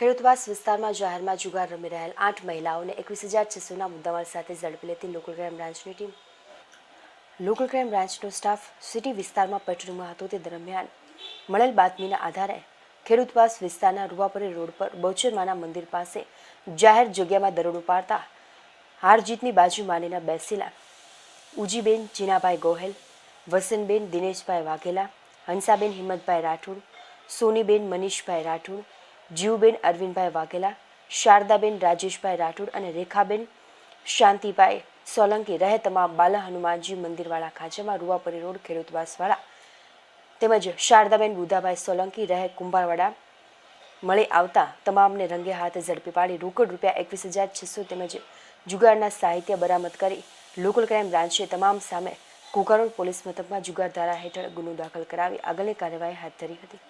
ખેડૂતવાસ વિસ્તારમાં જાહેરમાં જુગાર રમી રહેલ આઠ મહિલાઓને એકવીસ હજાર છસોના મુદ્દામાલ સાથે ઝડપી લેતી લોકલ ક્રાઇમ બ્રાન્ચની ટીમ. લોકલ ક્રાઇમ બ્રાન્ચનો સ્ટાફ સિટી વિસ્તારમાં પેટ્રોલિંગમાં હતો તે દરમિયાન મળેલ બાતમીના આધારે ખેડૂતવાસ વિસ્તારના રૂવાપરી રોડ પર બહુચરમાના મંદિર પાસે જાહેર જગ્યામાં દરોડો પાડતા હારજીતની બાજુ માનીના બેસેલા ઉજીબેન જીનાભાઈ ગોહેલ વસનબેન દિનેશભાઈ વાઘેલા, હંસાબેન હિંમતભાઈ રાઠોડ, સોનીબેન મનીષભાઈ રાઠોડ જીવબેન, અરવિંદભાઈ વાઘેલા, શારદાબેન, રાજેશભાઈ રાઠોડ અને રેખાબેન, શાંતિભાઈ સોલંકી રહે તમામ બાલા હનુમાનજી મંદિરવાળા ખાંચામાં રૂવાપરી રોડ ખેડૂતવાસવાળા તેમજ શારદાબેન, બુધાભાઈ સોલંકી રહે કુંભારવાડા. મળી આવતા તમામને રંગે હાથે ઝડપી પાડી રોકડ રૂપિયા એકવીસ હજાર છસો તેમજ જુગારના સાહિત્ય બરામદ કરી લોકલ ક્રાઇમ બ્રાન્ચે તમામ સામે કુકારોડ પોલીસ મથકમાં જુગાર ધારા હેઠળ ગુનો દાખલ કરાવી આગળની કાર્યવાહી હાથ ધરી હતી.